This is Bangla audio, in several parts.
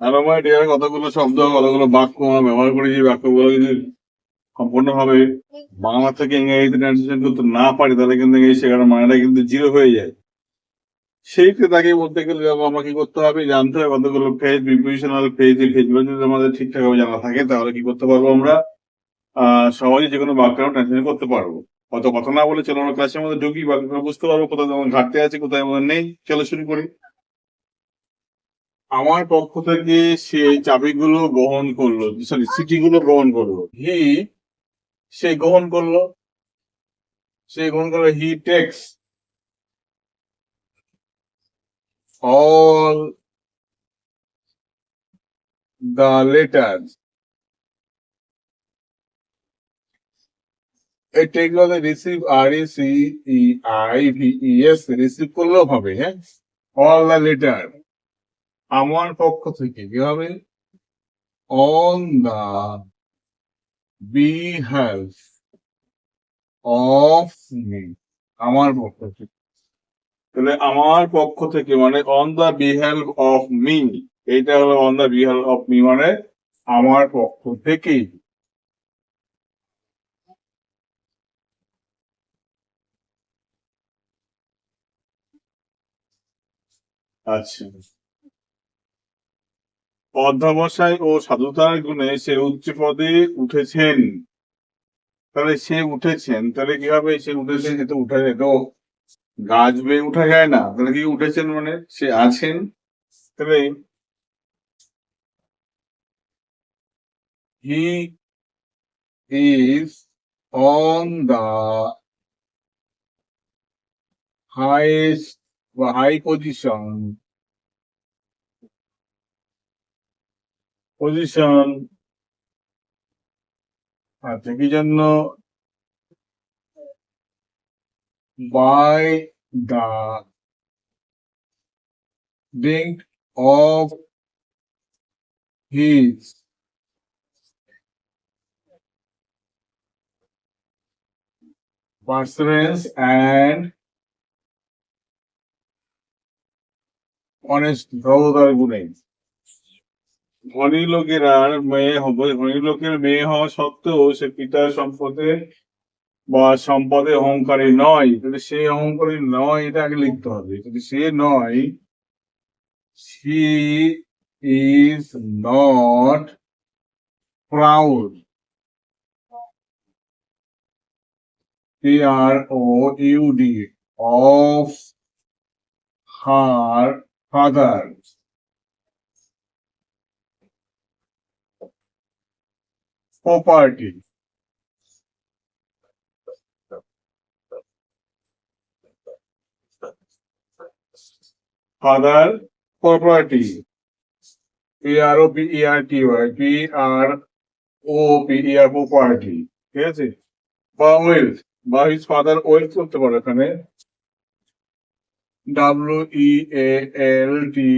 এর কতগুলো শব্দ কতগুলো বাক্য, আমরা ব্যবহার করি যে বাক্যগুলো যদি সম্পূর্ণভাবে বাংলা থেকে ইংরেজিতে ট্রান্সলেশন করতে না পারি, তাহলে কিন্তু এই শেখার মানেটা কিন্তু জিরো হয়ে যায়। সেইটা তাকে বলতে গেলে আমাকে কি করতে হবে? জানতে হবে কতগুলো ফেজ প্রিপোজিশনাল ফেজ এই ফেজগুলো যদি আমাদের ঠিকঠাকভাবে জানা থাকে, তাহলে কি করতে পারব আমরা? সহজে যে কোনো বাক্য ট্রান্সলেশন করতে পারব। অত কথা না বলে চলো আমরা ক্লাসের মধ্যে ঢুকি বাক্যগুলো বুঝতে পারব কোথায় যেমন ঘাটতি আছে, কোথায় আমাদের নেই, চলো শুরু করি। আমার পক্ষ থেকে সে চাবিগুলো গ্রহণ করল সরি সিটিগুলো গ্রহণ করল। হি সে গ্রহণ করল। সে গ্রহণ করল he takes all the letter এই receive R E C E I V E S receive করলেও হবে হ্যাঁ? অল দ্য লেটার আমার পক্ষ থেকে কি হবে অন দা বি হেল্প অফ মি আমার পক্ষ থেকে। তাহলে আমার পক্ষ থেকে মানে অন দা বিহেল্প অফ মি এইটা হলো অন দা বিহেল্প অফ মি মানে আমার পক্ষ থেকে। আচ্ছা। অধ্যাবসায় ও সাধুতার গুণে সে উচ্চ পদে উঠেছেন। তাহলে সে উঠেছেন, তাহলে কি হবে সে উঠেছেন? সে তো উঠে যেত গাছ বেয়ে উঠা যায় না। তাহলে কি উঠেছেন মানে সে আছেন? তাহলে he is on the highest বা হাই পজিশন পজিশন আচ্ছা কি জন্য by the dint of his perseverance and honest ধরতার গুণে ধনী লোকের আর মেয়ে হবে ধনী লোকের মেয়ে হওয়া সত্ত্বেও সে পিতার সম্পদে বা সম্পদে অহংকারী নয়। যদি সে অহংকারী নয়, এটা আগে লিখতে হবে। যদি সে নয়, she is not proud P R O U D of her father property. Father property. P R O P E R T Y, P R O P E R property. ঠিক আছে? বা ওয়েলথ বা হিজ ফাদার ওয়েলথ করতে পারো এখানে। W E A L T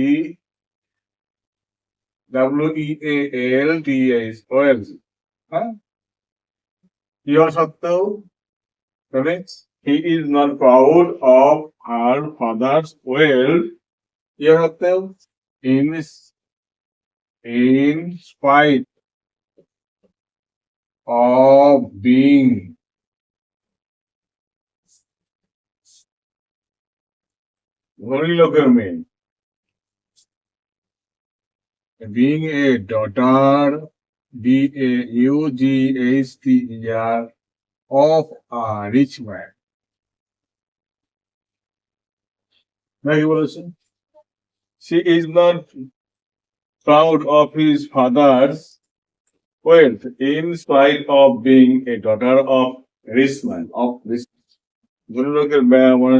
W E A L T H wealth হ্যাঁ? হওয়া সত্ত্বেও তাহলে he is not proud of her father's wealth কি হওয়া সত্ত্বেও in in spite of being. ধনী লোকের মেয়ে। Being a daughter D A U G H T E R of a rich man নাকি বলেছে she is not proud of his father's wealth in spite of being a daughter of rich man of rich ধনী লোকের মেয়ে মানে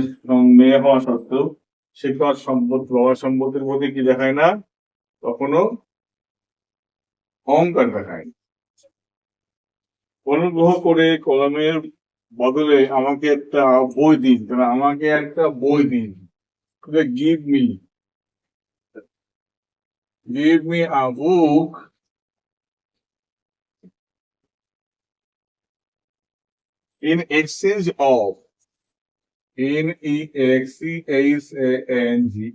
মেয়ে হওয়া সত্ত্বেও সে তার সম্পদ বাবার সম্পত্তির প্রতি কি দেখায় না কখনো অহংকার দেখায়। অনুগ্রহ করে কলমের বদলে আমাকে একটা বই দিন। তাহলে আমাকে একটা বই দিন। Give me give me a book in exchange of in e x c h a n e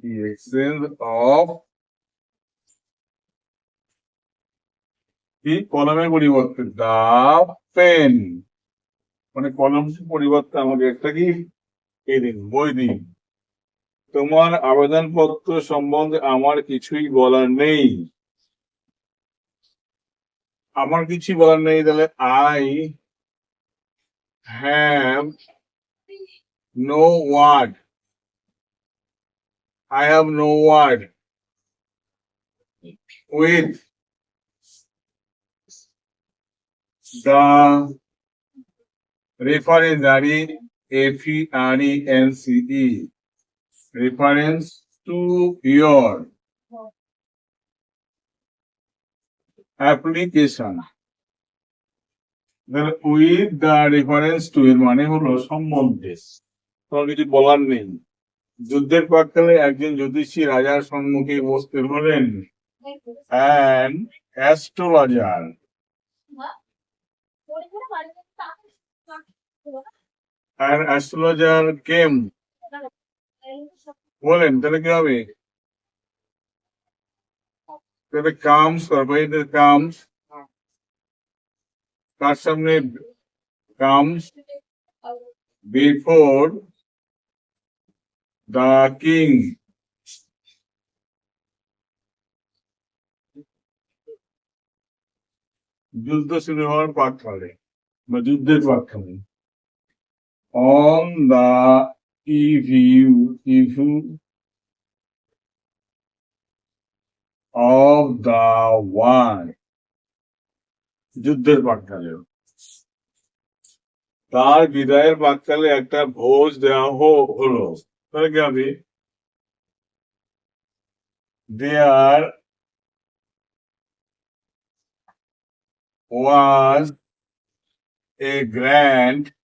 কি? কলমের পরিবর্তে দা পেন। মানে কলম পরিবর্তে আমাকে একটা কি? দিন, বই দিন। তোমার আবেদনপত্র সম্বন্ধে আমার কিছুই বলার নেই। আমার কিছু বলার নেই, তাহলে I have no word. I have no word. With the reference that is F E R E N C E reference to your application then with the reference to এর মানে হলো সম্বন্ধে তোমার কিছু বলার নেই যুদ্ধের প্রাককালে একজন জ্যোতিষী রাজার সম্মুখে উপস্থিত হলেন and astrologer and astrologer came বলেন, তাহলে কি হবে? তাহলে কামস করবে কামস তার সামনে কামস বিফোর দ্য কিং যুদ্ধ শুরু হওয়ার প্রাককালে বা যুদ্ধের প্রাককালে on the EVU, EVU of the war যুদ্ধের প্রাককালে তার বিদায়ের প্রাককালে একটা ভোজ দেওয়া হো- হলো। তাহলে কি হবে? দেয়ার was a grand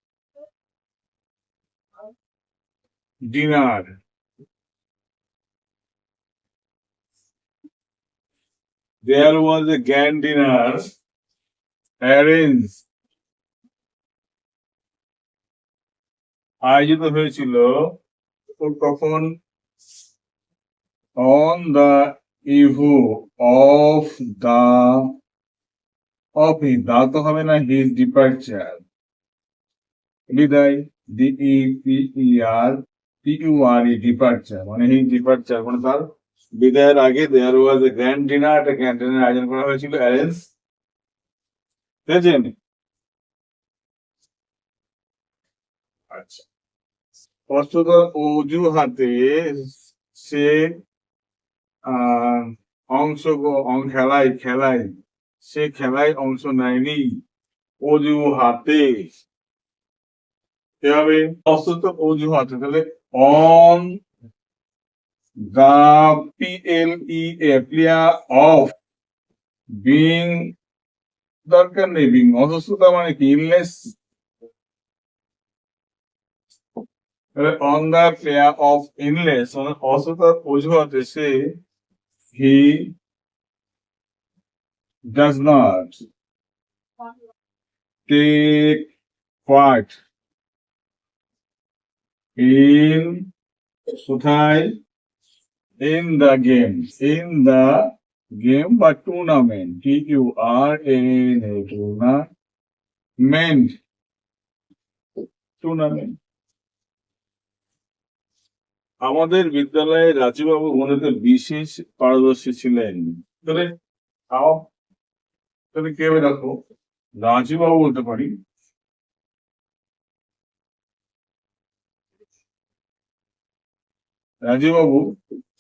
dinner. There was a grand dinner arranged. আয়োজিত হয়েছিল তখন on the eve of the of his দা তো হবে না his departure বিদায় D E P E R P U R E departure মানে এই ডিপার্চার মানে তার বিদায়ের আগে there was a grand dinner একটা গ্র্যান্ড ডিনার আয়োজন করা হয়েছিল অ্যারেঞ্জ বুঝেছেন? আচ্ছা। প্রস্তুত অজুহাতে সে অংশ খেলায় খেলায়, সে খেলায় অংশ নেয়নি। অজুহাতে। কীভাবে? অস্তুত অজুহাতে। তাহলে L E A plea of being দরকার নেই, বিং অসুস্থতা মানে কি? Illness on the plea of ইনলেস মানে অসুস্থতার অজুহাতে সে he does not take part in কোথায় in the game in the game বা T U R A N A tournament tournament আমাদের বিদ্যালয়ে রাজুবাবু গণিতে বিশেষ পারদর্শী ছিলেন তাহলে তাহলে কে দেখো রাজুবাবু বলতে পারি রাজুবাবু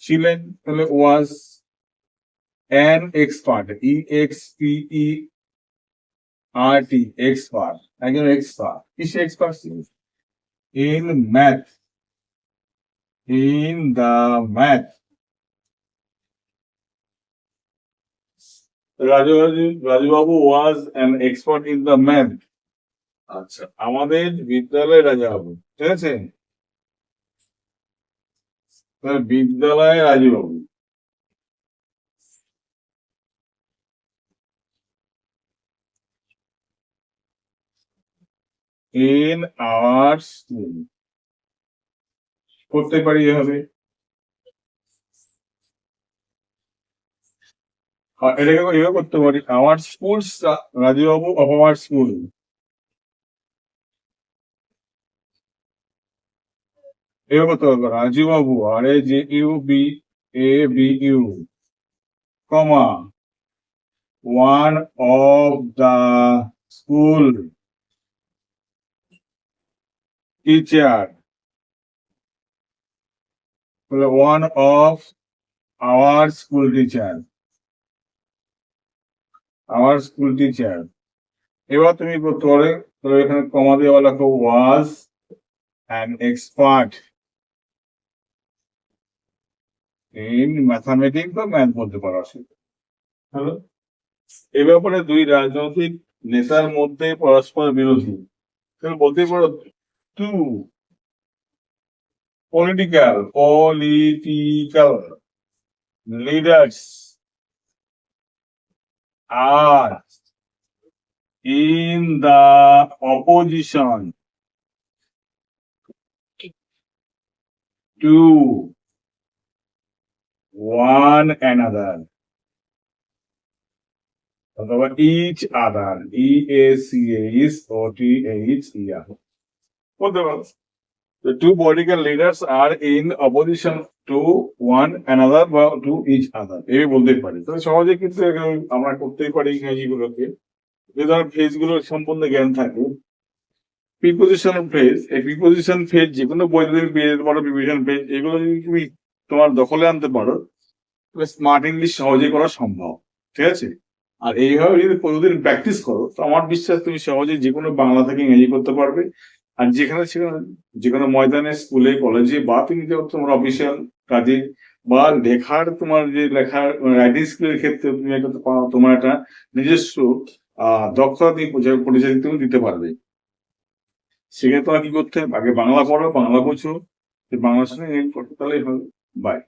ছিলেন তাহলে was an expert E X P E R T expert একজন এক্সপার্ট কিসে এক্সপার্ট ছিলেন? In math in the math Raju Rajubabu was an expert in the math আচ্ছা। আমাদের বিদ্যালয়ে রাজাবাবু ঠিক আছে? বিদ্যালয়ে রাজুবাবু ইন আওয়ার করতে পারি এভাবে? আর এটাকে এভাবে করতে পারি। আমার স্কুল রাজুবাবু অফ আমার স্কুল পারব Rajubabu R A J U B A B U comma one of the school teacher one of our school teacher আমার স্কুল টিচার এবার তুমি করতে পারো তবে এখানে কমা দেওয়া লেখো was an expert in mathematics বা ম্যাথ বলতে পারো হ্যালো? এ ব্যাপারে দুই রাজনৈতিক নেতার মধ্যে পরস্পর বিরোধী। বলতে পারো two political political leaders are in the opposition to one another অথবা each other. E A C H O T H E R. বলতে পারো The two political leaders are in opposition to one another বা to each other. এই বলতেই পারি। তবে সহজে কিন্তু আমরা করতেই পারি ইংরেজি গুলোকে যে ধরনের ফ্রেজগুলোর সম্বন্ধে জ্ঞান থাকে প্রিপোজিশন ফ্রেজ এই প্রিপোজিশন ফ্রেজ যে কোনো পেয়ে যেতে পারো প্রিপোজিশন ফ্রেজ এগুলো যদি তুমি তোমার দখলে আনতে পারো, তবে স্মার্ট ইংলিশ সহজেই করা সম্ভব, ঠিক আছে? আর এইভাবে যদি প্রতিদিন প্র্যাকটিস করো, তো আমার বিশ্বাস তুমি সহজেই যে কোনো বাংলা থেকে ইংরেজি করতে পারবে। আর যেখানে সেখানে যে কোনো ময়দানে স্কুলে কলেজে বা তুমি যখন তোমার অফিসিয়াল কাজে, বা লেখার তোমার যে লেখার রাইটিং স্কিলের ক্ষেত্রে তুমি একটা তোমার একটা নিজস্ব দক্ষতা দিয়ে পরিচয় তুমি দিতে পারবে। সেক্ষেত্রে তোমার কি করতে হবে? আগে বাংলা পড়ো, বাংলা বোঝো। বাংলার সঙ্গে তাহলেই হবে বাই